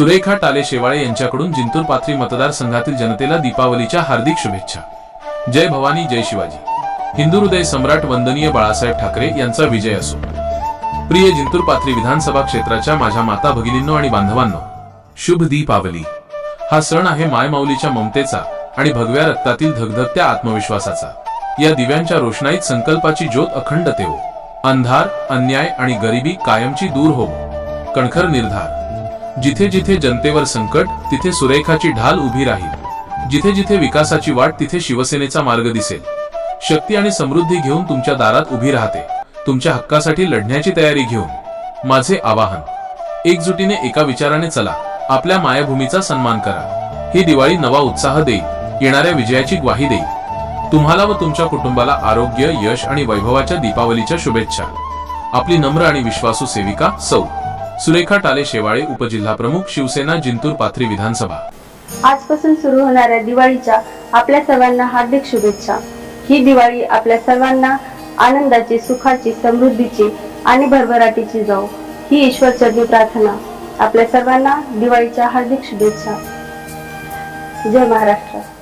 सुरेखा टाले शेवाळे यांच्याकडून जिंतूर पाथरी मतदारसंघातील जनतेला दीपावलीच्या हार्दिक शुभेच्छा. जय भवानी जय शिवाजी. हिंदू हृदय सम्राट वंदनीय बाळासाहेब ठाकरे यांचा विजय असो. प्रिय जिंतूर पाथरी विधानसभा क्षेत्राच्या माझ्या माता भगिनींनो आणि बांधवांनो शुभ दीपावली. हा सण आहे मायमाऊलीच्या ममतेचा आणि भगव्या रक्तातील धगधगत्या आत्मविश्वासाचा. या दिव्यांच्या रोषणाईत संकल्पाची ज्योत अखंड तेवो. अंधार अन्याय आणि गरिबी कायमची दूर हो कणखर निर्धार. जिथे जिथे जनतेवर संकट तिथे सुरेखाची ढाल उभी राहील. जिथे जिथे विकासाची वाट तिथे शिवसेनेचा मार्ग दिसेल. शक्ती आणि समृद्धी घेऊन तुमच्या दारात उभी राहते. तुमच्या हक्कासाठी लढण्याची तयारी घेऊन. माझे आवाहन. एकजुटीने एका विचाराने चला. आपल्या मायाभूमीचा सन्मान करा. ही दिवाळी नवा उत्साह देईल. येणाऱ्या विजयाची ग्वाही देईल. तुम्हाला व तुमच्या कुटुंबाला आरोग्य यश आणि वैभवाच्या दीपावलीच्या शुभेच्छा. आपली नम्र आणि विश्वासू सेविका सौ. सुरेखा टाले शेवाळे उपजिल्हा प्रमुख शिवसेना जिंतूर पाथरी विधानसभा. आजपासून सुरू होणाऱ्या दिवाळीच्या आपल्या सर्वांना हार्दिक शुभेच्छा. ही दिवाळी आपल्या सर्वांना आनंदाची सुखाची समृद्धीची आणि भरभराटीची जाऊ. ही ईश्वरचरणी प्रार्थना. आपल्या सर्वांना दिवाळीच्या हार्दिक शुभेच्छा. जय महाराष्ट्र.